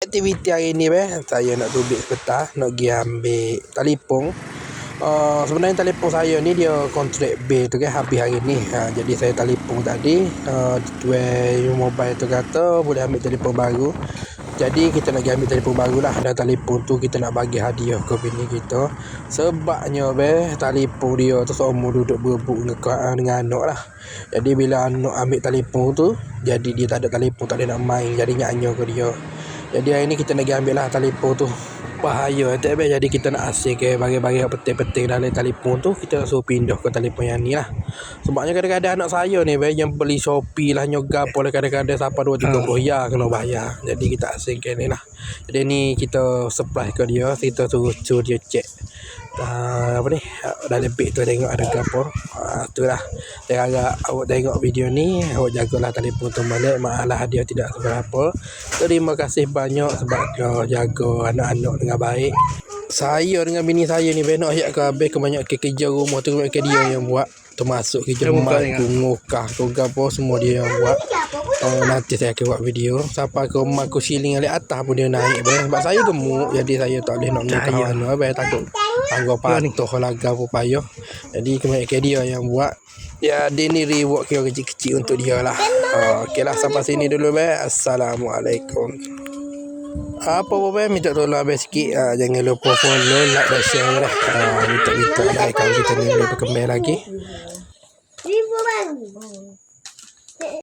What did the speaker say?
Aktiviti hari ni be, saya nak tubik petah, nak pergi ambil telefon. Uh, sebenarnya telefon saya ni dia kontrak bil tu kan habis hari ni. Ha, jadi saya telefon tadi, uh, tuan mobile tu kata boleh ambil telefon baru. Jadi kita nak pergi ambil telefon baru lah Dan telefon tu kita nak bagi hadiah ke bini kita Sebabnya be Telefon dia tu seumur duduk berebut dengan, ah, dengan anak lah Jadi bila anak ambil telefon tu Jadi dia tak ada telefon tak ada nak main Jadi nyanyi ke dia jadi hari ni kita pergi ambil lah telefon tu. Bahaya. Tak be Jadi kita nak asing ke bagi-bagi penting-penting dalam telefon tu Kita nak suruh pindah ke telefon yang ni lah. Sebabnya kadang-kadang anak saya ni be Yang beli Shopee lah Nyogap lah kadang-kadang Sampai 2-3 puluh ya kena bayar. Jadi kita asing ke ni lah. Jadi ni kita supply ke dia Kita suruh, suruh dia check uh, apa ni? Dalam beg tu tengok ada kapur. Uh, tu lah. Saya harap awak tengok video ni awak jagalah telefon tu balik. Malah dia tidak seberapa. Terima kasih banyak sebab kau jaga anak-anak dengan baik. Saya dengan bini saya ni benar ayat ke habis kebanyakan kerja rumah tu kebanyakan dia yang buat. Termasuk kerja mak ngukah tu semua dia yang buat. Uh, nanti saya akan buat video. Sampai ke rumah aku siling alik atas pun dia naik be. sebab saya gemuk jadi saya tak boleh nak nikah mana be takut tangguh patuh laga pun payah. Jadi kebanyakan dia yang buat. Ya dia ni reward kira kecil-kecil untuk dia lah. Uh, ok lah sampai sini dulu be. Assalamualaikum. Apa apa be minta tolong abang sikit. Uh, jangan lupa follow like dan share lah uh, minta minta like kalau kita ni boleh berkembang lagi. Ribu baru.